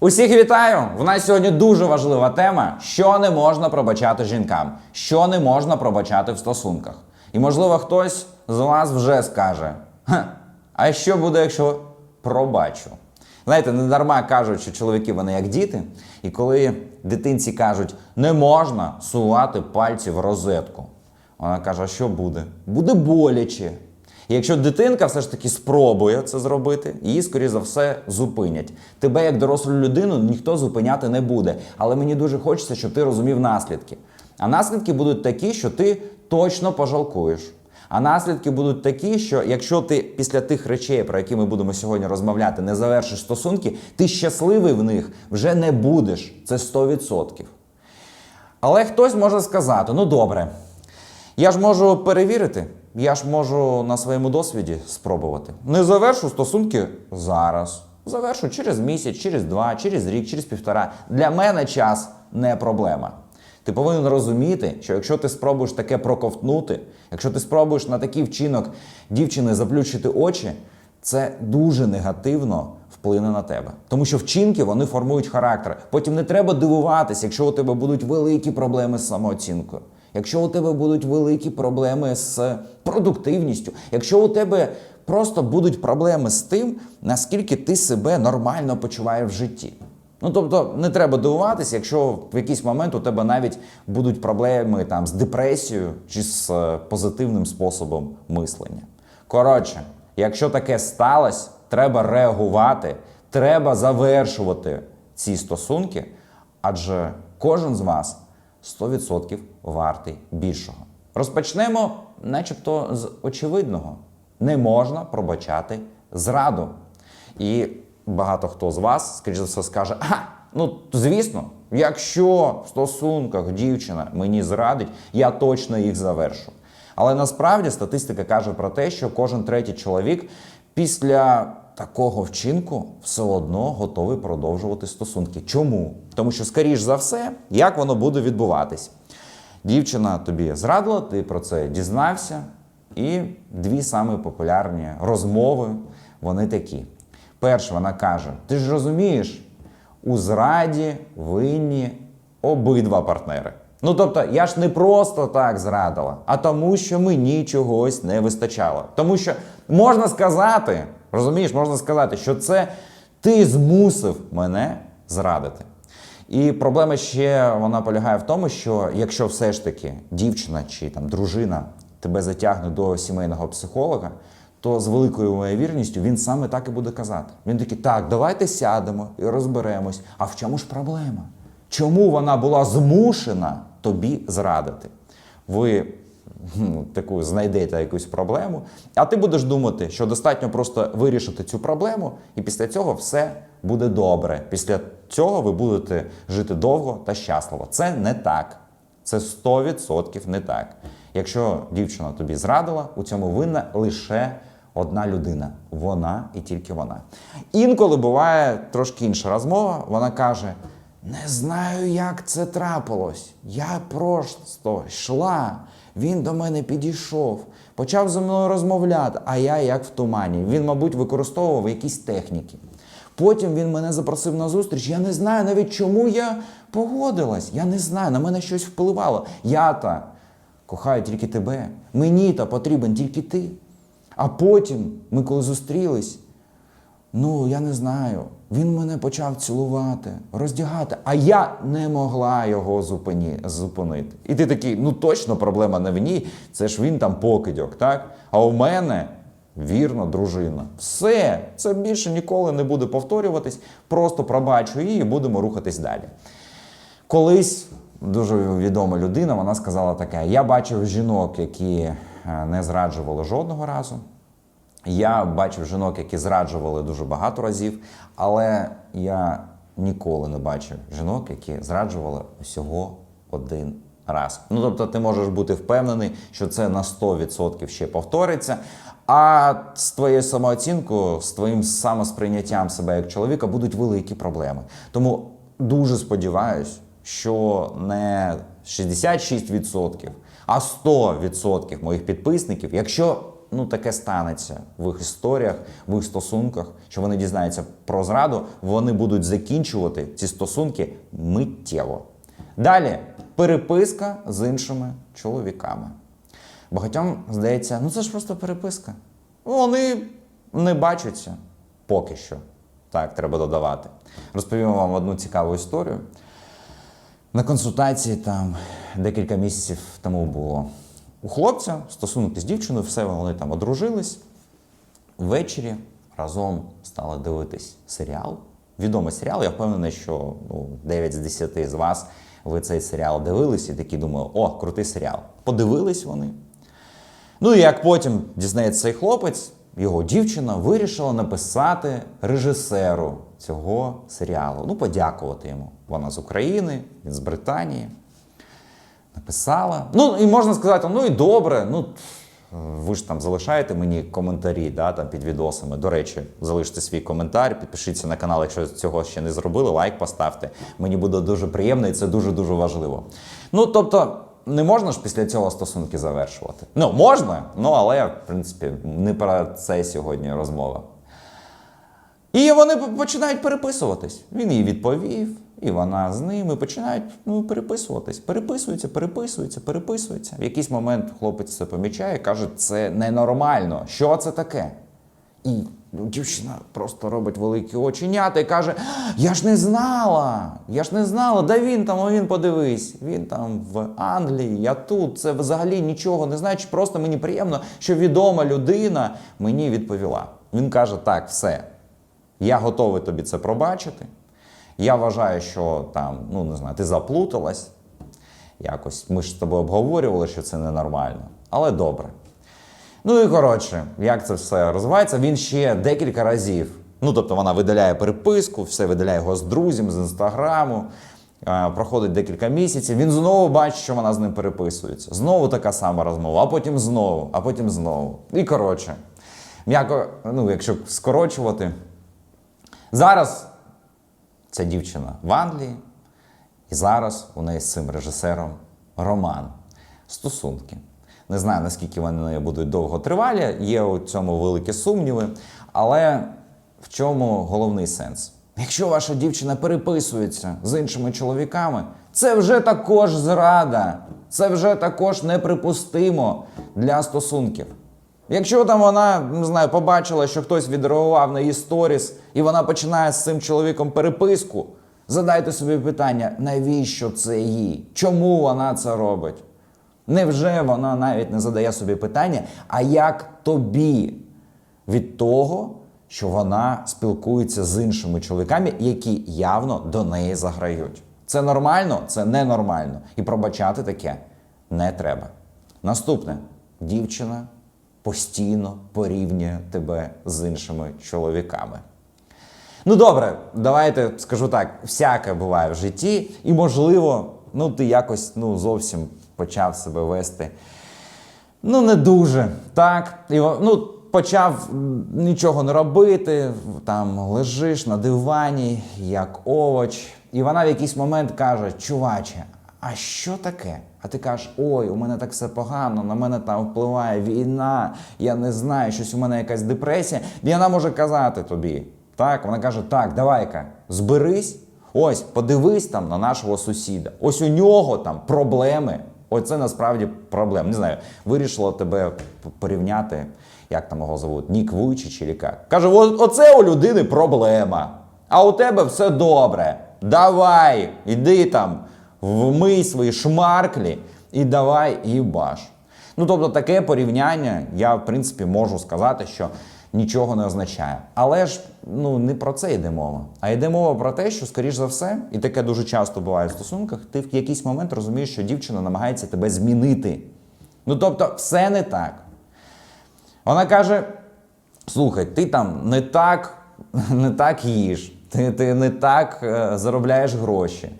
Усіх вітаю! В нас сьогодні дуже важлива тема, що не можна пробачати жінкам, що не можна пробачати в стосунках. І можливо, хтось з вас вже скаже: «Ха, а що буде, якщо пробачу? Знаєте, не дарма кажуть, що чоловіки вони як діти, і коли дитинці кажуть, не можна сувати пальці в розетку, вона каже: а що буде? Буде боляче. І якщо дитинка все ж таки спробує це зробити, її, скоріше за все, зупинять. Тебе, як дорослу людину, ніхто зупиняти не буде. Але мені дуже хочеться, щоб ти розумів наслідки. А наслідки будуть такі, що ти точно пожалкуєш. А наслідки будуть такі, що якщо ти після тих речей, про які ми будемо сьогодні розмовляти, не завершиш стосунки, ти щасливий в них вже не будеш. Це 100%. Але хтось може сказати: ну добре, я ж можу перевірити, я ж можу на своєму досвіді спробувати. Не завершу стосунки зараз. Завершу через місяць, через два, через рік, через півтора. Для мене час не проблема. Ти повинен розуміти, що якщо ти спробуєш таке проковтнути, якщо ти спробуєш на такий вчинок дівчини заплющити очі, це дуже негативно вплине на тебе. Тому що вчинки вони формують характер. Потім не треба дивуватися, якщо у тебе будуть великі проблеми з самооцінкою. Якщо у тебе будуть великі проблеми з продуктивністю, якщо у тебе просто будуть проблеми з тим, наскільки ти себе нормально почуваєш в житті. Ну тобто не треба дивуватися, якщо в якийсь момент у тебе навіть будуть проблеми там з депресією чи з е, позитивним способом мислення. Коротше, якщо таке сталося, треба реагувати, треба завершувати ці стосунки, адже кожен з вас 100% вартий більшого. Розпочнемо, начебто, з очевидного: не можна пробачати зраду. І багато хто з вас, скоріш за все, скаже: а, ну звісно, якщо в стосунках дівчина мені зрадить, я точно їх завершу. Але насправді статистика каже про те, що кожен третій чоловік після такого вчинку все одно готовий продовжувати стосунки. Чому? Тому що, скоріш за все, як воно буде відбуватись? Дівчина тобі зрадила, ти про це дізнався, і дві самі популярні розмови вони такі. Перша, вона каже: Ти ж розумієш, у зраді винні обидва партнери. Ну тобто, я ж не просто так зрадила, а тому, що мені чогось не вистачало. Тому що можна сказати, розумієш, можна сказати, що це ти змусив мене зрадити. І проблема ще вона полягає в тому, що якщо все ж таки дівчина чи там дружина тебе затягне до сімейного психолога, то з великою ймовірністю він саме так і буде казати. Він такий, так, давайте сядемо і розберемось. А в чому ж проблема? Чому вона була змушена тобі зрадити? Ви ну, таку знайдете якусь проблему, а ти будеш думати, що достатньо просто вирішити цю проблему, і після цього все буде добре. Після цього ви будете жити довго та щасливо. Це не так. Це 100% не так. Якщо дівчина тобі зрадила, у цьому винна лише одна людина. Вона і тільки вона. Інколи буває трошки інша розмова. Вона каже: не знаю, як це трапилось. Я просто йшла. Він до мене підійшов, почав зі мною розмовляти, а я як в тумані. Він, мабуть, використовував якісь техніки. Потім він мене запросив на зустріч. Я не знаю навіть, чому я погодилась. Я не знаю, на мене щось впливало. Я та кохаю тільки тебе. Мені та потрібен тільки ти. А потім, ми коли зустрілись, ну я не знаю, він мене почав цілувати, роздягати, а я не могла його зупині, зупинити. І ти такий, ну точно проблема не в ній, це ж він там покидьок, так? А у мене вірна дружина. Все, це більше ніколи не буде повторюватись. Просто пробачу її і будемо рухатись далі. Колись дуже відома людина, вона сказала таке: я бачив жінок, які е, не зраджували жодного разу. Я бачив жінок, які зраджували дуже багато разів, але я ніколи не бачив жінок, які зраджували всього один раз. Ну тобто, ти можеш бути впевнений, що це на 100% ще повториться. А з твоєю самооцінкою, з твоїм самосприйняттям себе як чоловіка будуть великі проблеми. Тому дуже сподіваюсь, що не 66%, а 100% моїх підписників, якщо ну таке станеться в їх історіях, в їх стосунках, що вони дізнаються про зраду, вони будуть закінчувати ці стосунки миттєво. Далі переписка з іншими чоловіками. Багатьом здається, ну це ж просто переписка. Вони не бачаться поки що. Так, треба додавати. Розповім вам одну цікаву історію. На консультації там декілька місяців тому було. У хлопця стосунки з дівчиною, все вони там одружились. Ввечері разом стали дивитись серіал. Відомий серіал. Я впевнений, що ну, 9 з 10 з вас ви цей серіал дивились і такі думали, о, крутий серіал. Подивились вони. Ну і як потім дізнається цей хлопець, його дівчина вирішила написати режисеру цього серіалу. Ну, подякувати йому. Вона з України, він з Британії. Написала. Ну, і можна сказати, ну і добре. Ну, ви ж там залишаєте мені коментарі да, там, під відосами. До речі, залиште свій коментар, підпишіться на канал, якщо цього ще не зробили, лайк поставте. Мені буде дуже приємно і це дуже-дуже важливо. Ну, тобто, не можна ж після цього стосунки завершувати. Ну, можна, ну але, в принципі, не про це сьогодні розмова. І вони починають переписуватись. Він їй відповів, і вона з ним і починають ну, переписуватись. Переписуються, переписуються, переписуються. В якийсь момент хлопець це помічає, каже, це ненормально. Що це таке? І ну, дівчина просто робить великі оченята і каже: Я ж не знала! Я ж не знала, де він там, він подивись. Він там в Англії, я тут. Це взагалі нічого не значить. Просто мені приємно, що відома людина мені відповіла. Він каже: так, все, я готовий тобі це пробачити. Я вважаю, що там, ну не знаю, ти заплуталась. Якось ми ж з тобою обговорювали, що це ненормально. Але добре. Ну і коротше, як це все розвивається, він ще декілька разів. Ну, тобто вона видаляє переписку, все видаляє його з друзів, з інстаграму. Е, Проходить декілька місяців. Він знову бачить, що вона з ним переписується. Знову така сама розмова, а потім знову, а потім знову. І коротше, м'яко, ну, якщо скорочувати, зараз ця дівчина в Англії, і зараз у неї з цим режисером роман, стосунки. Не знаю, наскільки вони будуть довго тривалі, є у цьому великі сумніви. Але в чому головний сенс? Якщо ваша дівчина переписується з іншими чоловіками, це вже також зрада, це вже також неприпустимо для стосунків. Якщо там вона не знаю, побачила, що хтось відреагував на її сторіс, і вона починає з цим чоловіком переписку, задайте собі питання, навіщо це їй? Чому вона це робить? Невже вона навіть не задає собі питання, а як тобі від того, що вона спілкується з іншими чоловіками, які явно до неї заграють? Це нормально? Це ненормально. І пробачати таке не треба. Наступне дівчина постійно порівнює тебе з іншими чоловіками. Ну добре, давайте скажу так: всяке буває в житті, і можливо, ну ти якось ну, зовсім почав себе вести. Ну, не дуже. Так. І, ну, почав нічого не робити, там лежиш на дивані, як овоч. І вона в якийсь момент каже: Чуваче, а що таке? А ти кажеш, ой, у мене так все погано, на мене там впливає війна, я не знаю, щось у мене якась депресія. І вона може казати тобі. Так, вона каже: так, давай-ка, зберись, ось, подивись там на нашого сусіда. Ось у нього там проблеми. Ось це насправді проблема. Не знаю, вирішила тебе порівняти, як там його зовуть, Нік Вуйчич чи як. Каже, «О- оце у людини проблема. А у тебе все добре. Давай, іди там, вмий свої шмарклі і давай їбаш. Ну, тобто, таке порівняння, я в принципі можу сказати, що нічого не означає. Але ж ну не про це йде мова. А йде мова про те, що, скоріш за все, і таке дуже часто буває в стосунках, ти в якийсь момент розумієш, що дівчина намагається тебе змінити. Ну тобто, все не так. Вона каже: слухай, ти там не так, не так їш, ти, ти не так е, заробляєш гроші,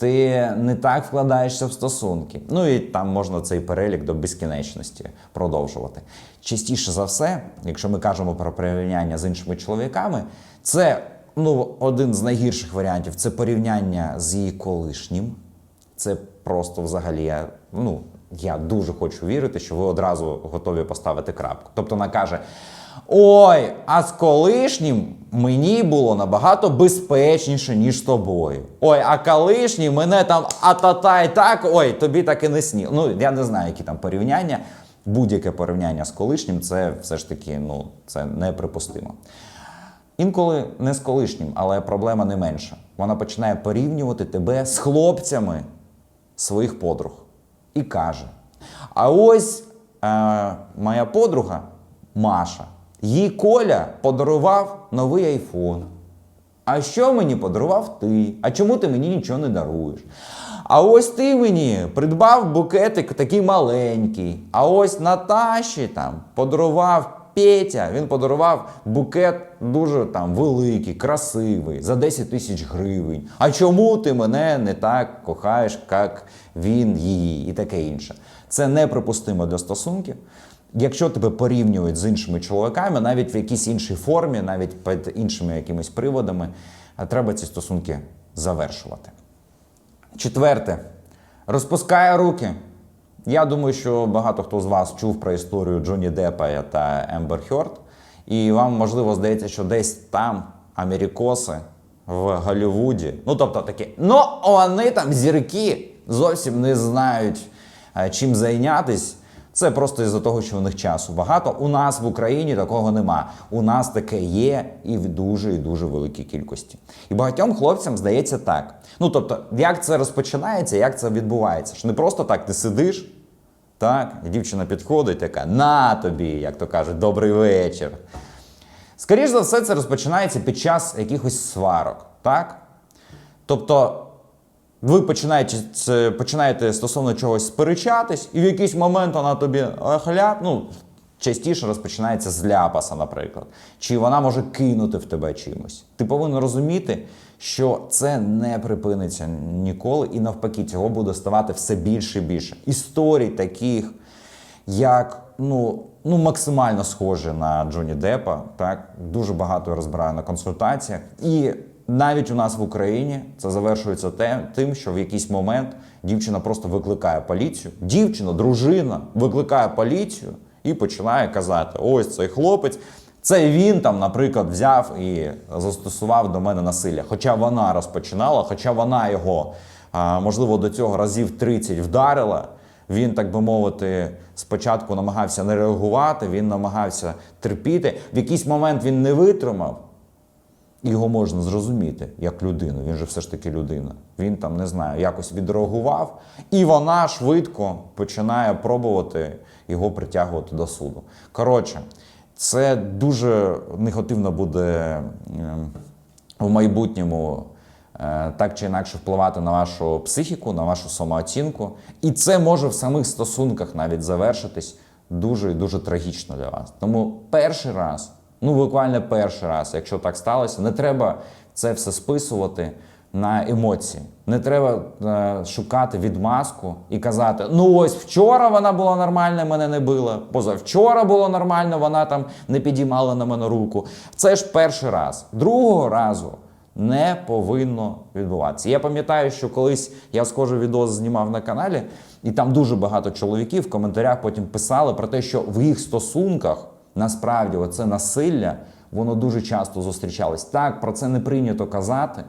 ти не так вкладаєшся в стосунки. Ну і там можна цей перелік до безкінечності продовжувати. Частіше за все, якщо ми кажемо про порівняння з іншими чоловіками, це ну, один з найгірших варіантів це порівняння з її колишнім. Це просто взагалі, ну, Я дуже хочу вірити, що ви одразу готові поставити крапку. Тобто вона каже: Ой, а з колишнім мені було набагато безпечніше, ніж з тобою. Ой, а колишній мене там а-та-та і так, ой, тобі так і не сніг. Ну, я не знаю, які там порівняння. Будь-яке порівняння з колишнім, це все ж таки ну, це неприпустимо. Інколи не з колишнім, але проблема не менша. Вона починає порівнювати тебе з хлопцями своїх подруг і каже: А ось е, моя подруга Маша, їй Коля подарував новий айфон. А що мені подарував ти? А чому ти мені нічого не даруєш? А ось ти мені придбав букетик такий маленький. А ось Наташі там подарував Петя. Він подарував букет дуже там великий, красивий, за 10 тисяч гривень. А чому ти мене не так кохаєш, як він її, і таке інше? Це неприпустимо для стосунків. Якщо тебе порівнюють з іншими чоловіками, навіть в якійсь іншій формі, навіть під іншими якимись приводами, треба ці стосунки завершувати. Четверте, розпускає руки. Я думаю, що багато хто з вас чув про історію Джонні Деппа та Ембер Хьорд. І вам, можливо, здається, що десь там америкоси в Голлівуді, ну тобто такі, ну вони там зірки зовсім не знають, е, чим зайнятись. Це просто із-за того, що у них часу багато. У нас в Україні такого нема. У нас таке є і в дуже і дуже великій кількості. І багатьом хлопцям здається так. Ну тобто, як це розпочинається, як це відбувається? Ж не просто так ти сидиш, так, і дівчина підходить, така на тобі, як то кажуть, добрий вечір. Скоріше за все, це розпочинається під час якихось сварок, так? Тобто, ви починаєте, починаєте стосовно чогось сперечатись, і в якийсь момент вона тобі хляп, ну, частіше розпочинається з ляпаса, наприклад. Чи вона може кинути в тебе чимось. Ти повинен розуміти, що це не припиниться ніколи, і навпаки, цього буде ставати все більше і більше. Історій таких, як ну, ну максимально схожі на Джонні Деппа. Так дуже багато я розбираю на консультаціях. І навіть у нас в Україні це завершується тим, що в якийсь момент дівчина просто викликає поліцію. Дівчина, дружина викликає поліцію і починає казати: ось цей хлопець. Це він там, наприклад, взяв і застосував до мене насилля. Хоча вона розпочинала, хоча вона його, можливо, до цього разів 30 вдарила. Він, так би мовити, спочатку намагався не реагувати, він намагався терпіти. В якийсь момент він не витримав. Його можна зрозуміти як людину. Він же все ж таки людина. Він там не знаю, якось відреагував, і вона швидко починає пробувати його притягувати до суду. Коротше, це дуже негативно буде ем, в майбутньому е, так чи інакше впливати на вашу психіку, на вашу самооцінку. І це може в самих стосунках навіть завершитись дуже і дуже трагічно для вас. Тому перший раз, ну буквально перший раз, якщо так сталося, не треба це все списувати на емоції. Не треба е, шукати відмазку і казати: ну ось вчора вона була нормальна, мене не била. Позавчора було нормально, вона там не підіймала на мене руку. Це ж перший раз. Другого разу не повинно відбуватися. Я пам'ятаю, що колись я схожий відео знімав на каналі, і там дуже багато чоловіків в коментарях потім писали про те, що в їх стосунках насправді оце насилля воно дуже часто зустрічалось. Так, про це не прийнято казати.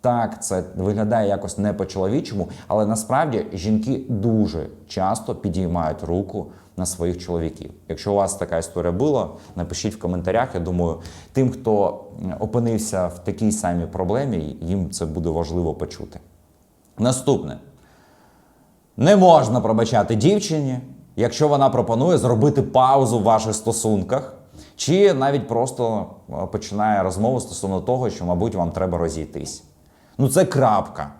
Так, це виглядає якось не по-чоловічому, але насправді жінки дуже часто підіймають руку на своїх чоловіків. Якщо у вас така історія була, напишіть в коментарях. Я думаю, тим, хто опинився в такій самій проблемі, їм це буде важливо почути. Наступне. Не можна пробачати дівчині, якщо вона пропонує зробити паузу в ваших стосунках, чи навіть просто е, починає розмову стосовно того, що, мабуть, вам треба розійтись. Ну, це крапка.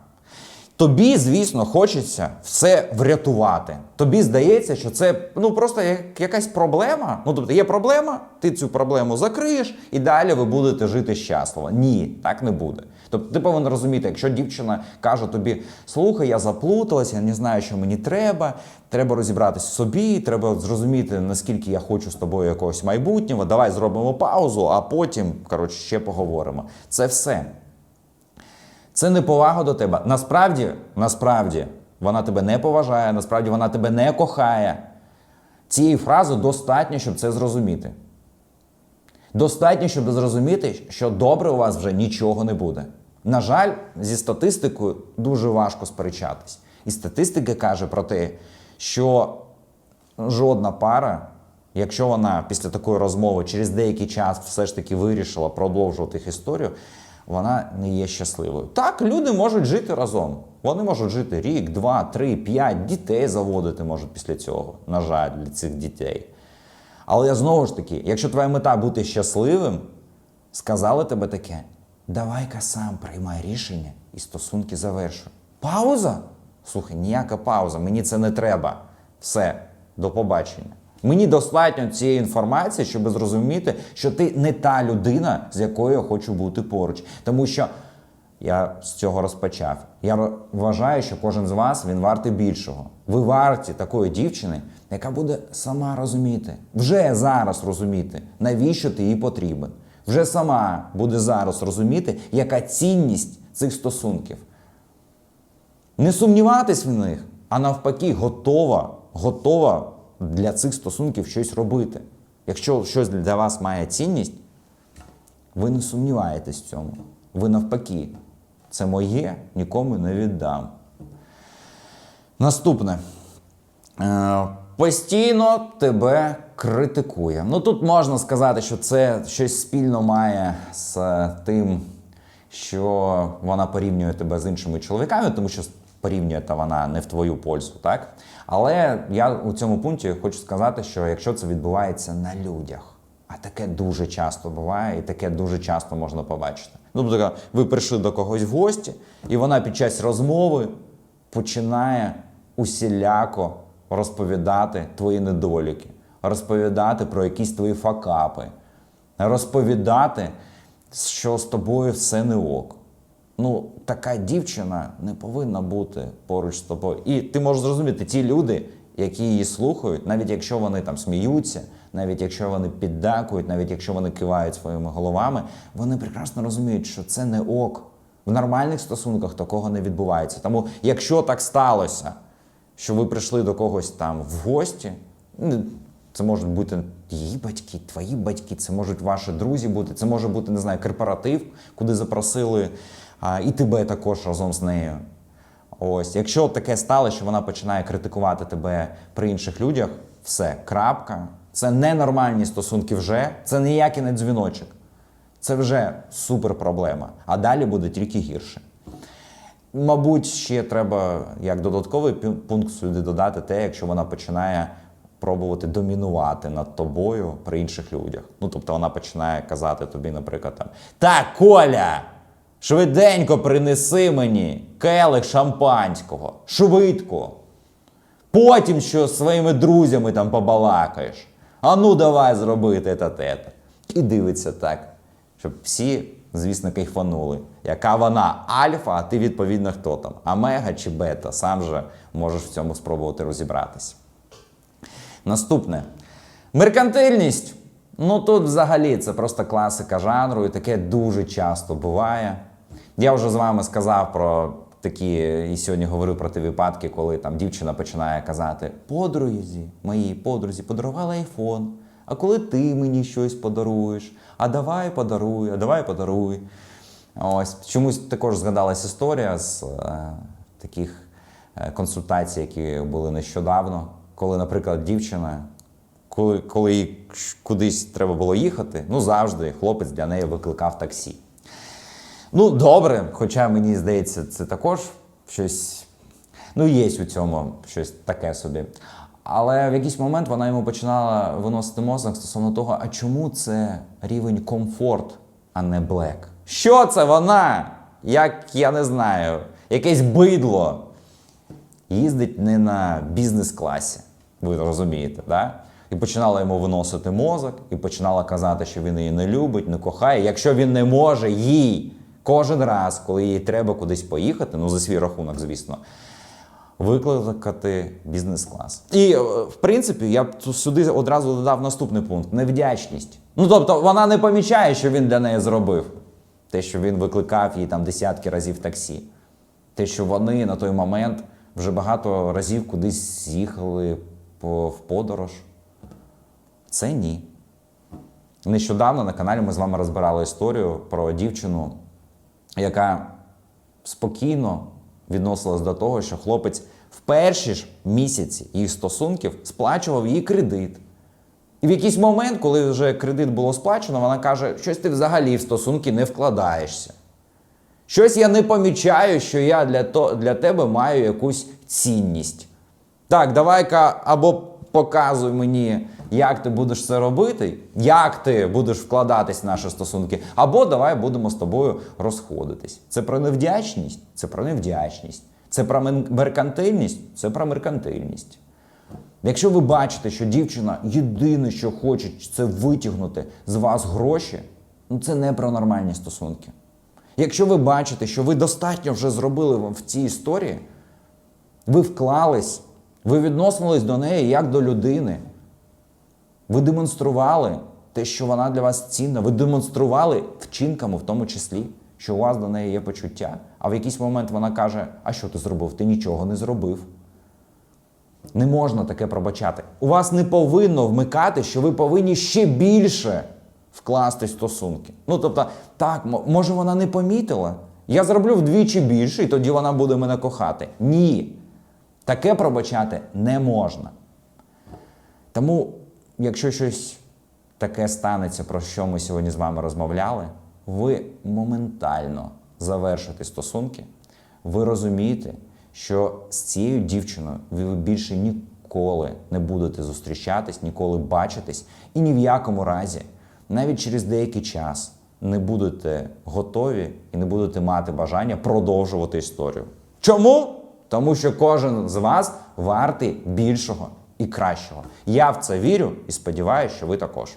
Тобі, звісно, хочеться все врятувати. Тобі здається, що це ну просто як якась проблема. Ну тобто є проблема, ти цю проблему закриєш, і далі ви будете жити щасливо. Ні, так не буде. Тобто ти повинен розуміти, якщо дівчина каже тобі: слухай, я заплуталася, я не знаю, що мені треба. Треба розібратися собі, треба зрозуміти, наскільки я хочу з тобою якогось майбутнього. Давай зробимо паузу, а потім коротше ще поговоримо. Це все. Це не повага до тебе. Насправді, насправді, вона тебе не поважає, насправді вона тебе не кохає. Цієї фрази достатньо, щоб це зрозуміти. Достатньо, щоб зрозуміти, що добре у вас вже нічого не буде. На жаль, зі статистикою дуже важко сперечатись. І статистика каже про те, що жодна пара, якщо вона після такої розмови через деякий час все ж таки вирішила продовжувати їх історію, вона не є щасливою. Так, люди можуть жити разом. Вони можуть жити рік, два, три, п'ять, дітей заводити можуть після цього. На жаль, для цих дітей. Але я знову ж таки, якщо твоя мета бути щасливим, сказали тебе таке: давай-ка сам приймай рішення і стосунки завершуй. Пауза? Слухай, ніяка пауза, мені це не треба. Все, до побачення. Мені достатньо цієї інформації, щоб зрозуміти, що ти не та людина, з якою я хочу бути поруч. Тому що я з цього розпочав. Я вважаю, що кожен з вас він вартий більшого. Ви варті такої дівчини, яка буде сама розуміти, вже зараз розуміти, навіщо ти їй потрібен. Вже сама буде зараз розуміти, яка цінність цих стосунків. Не сумніватись в них, а навпаки, готова, готова для цих стосунків щось робити. Якщо щось для вас має цінність, ви не сумніваєтесь в цьому. Ви навпаки, це моє, нікому не віддам. Наступне. Е, постійно тебе критикує. Ну тут можна сказати, що це щось спільно має з тим, що вона порівнює тебе з іншими чоловіками, тому що порівнює та вона не в твою пользу, так? Але я у цьому пункті хочу сказати, що якщо це відбувається на людях, а таке дуже часто буває, і таке дуже часто можна побачити. Ну, тобто, ви прийшли до когось в гості, і вона під час розмови починає усіляко розповідати твої недоліки, розповідати про якісь твої факапи, розповідати, що з тобою все не ок. Ну, така дівчина не повинна бути поруч з тобою. І ти можеш зрозуміти, ті люди, які її слухають, навіть якщо вони там сміються, навіть якщо вони піддакують, навіть якщо вони кивають своїми головами, вони прекрасно розуміють, що це не ок. В нормальних стосунках такого не відбувається. Тому, якщо так сталося, що ви прийшли до когось там в гості, це можуть бути її батьки, твої батьки, це можуть ваші друзі бути, це може бути, не знаю, корпоратив, куди запросили і тебе також разом з нею. Ось, якщо таке сталося, що вона починає критикувати тебе при інших людях, все, крапка. Це ненормальні стосунки вже, це ніякий не дзвіночок. Це вже супер проблема. А далі буде тільки гірше. Мабуть, ще треба як додатковий пункт сюди додати те, якщо вона починає пробувати домінувати над тобою при інших людях. Ну, тобто вона починає казати тобі, наприклад, там Так, Коля! Швиденько принеси мені келих шампанського. Швидко. Потім що з своїми друзями там побалакаєш. А ну давай зробити те те І дивиться так, щоб всі, звісно, кайфанули. Яка вона альфа, а ти відповідно хто там? Омега чи бета? Сам же можеш в цьому спробувати розібратися. Наступне. Меркантильність. Ну тут взагалі це просто класика жанру, і таке дуже часто буває. Я вже з вами сказав про такі, і сьогодні говорив про ті випадки, коли там дівчина починає казати: подрузі, моїй подрузі подарувала айфон. А коли ти мені щось подаруєш, а давай подаруй, а давай подаруй. Ось чомусь також згадалась історія з е, таких е, консультацій, які були нещодавно, коли, наприклад, дівчина, коли, коли кудись треба було їхати, ну завжди хлопець для неї викликав таксі. Ну, добре, хоча мені здається, це також щось. Ну, є у цьому щось таке собі. Але в якийсь момент вона йому починала виносити мозок стосовно того, а чому це рівень комфорт, а не блек? Що це вона? Як я не знаю, якесь бидло їздить не на бізнес-класі. Ви розумієте, да? І починала йому виносити мозок, і починала казати, що він її не любить, не кохає. Якщо він не може їй кожен раз, коли їй треба кудись поїхати, ну за свій рахунок, звісно, викликати бізнес-клас. І е, в принципі, я б сюди одразу додав наступний пункт невдячність. Ну тобто вона не помічає, що він для неї зробив. Те, що він викликав їй там десятки разів таксі. Те, що вони на той момент вже багато разів кудись з'їхали в подорож. Це ні. Нещодавно на каналі ми з вами розбирали історію про дівчину, яка спокійно відносилась до того, що хлопець в перші ж місяці їх стосунків сплачував їй кредит. І в якийсь момент, коли вже кредит було сплачено, вона каже, щось ти взагалі в стосунки не вкладаєшся. Щось я не помічаю, що я для, то, для тебе маю якусь цінність. Так, давай-ка або показуй мені, як ти будеш це робити, як ти будеш вкладатись в наші стосунки, або давай будемо з тобою розходитись. Це про невдячність, це про невдячність. Це про меркантильність, це про меркантильність. Якщо ви бачите, що дівчина єдине, що хоче, це витягнути з вас гроші, ну це не про нормальні стосунки. Якщо ви бачите, що ви достатньо вже зробили в цій історії, ви вклались, ви відносились до неї як до людини. Ви демонстрували те, що вона для вас цінна. Ви демонстрували вчинками, в тому числі, що у вас до неї є почуття. А в якийсь момент вона каже: А що ти зробив? Ти нічого не зробив. Не можна таке пробачати. У вас не повинно вмикати, що ви повинні ще більше вкласти стосунки. Ну тобто, так, може вона не помітила. Я зроблю вдвічі більше, і тоді вона буде мене кохати. Ні. Таке пробачати не можна. Тому, якщо щось таке станеться, про що ми сьогодні з вами розмовляли, ви моментально завершите стосунки, ви розумієте, що з цією дівчиною ви більше ніколи не будете зустрічатись, ніколи бачитись, і ні в якому разі, навіть через деякий час, не будете готові і не будете мати бажання продовжувати історію. Чому? Тому що кожен з вас вартий більшого і кращого. Я в це вірю і сподіваюся, що ви також.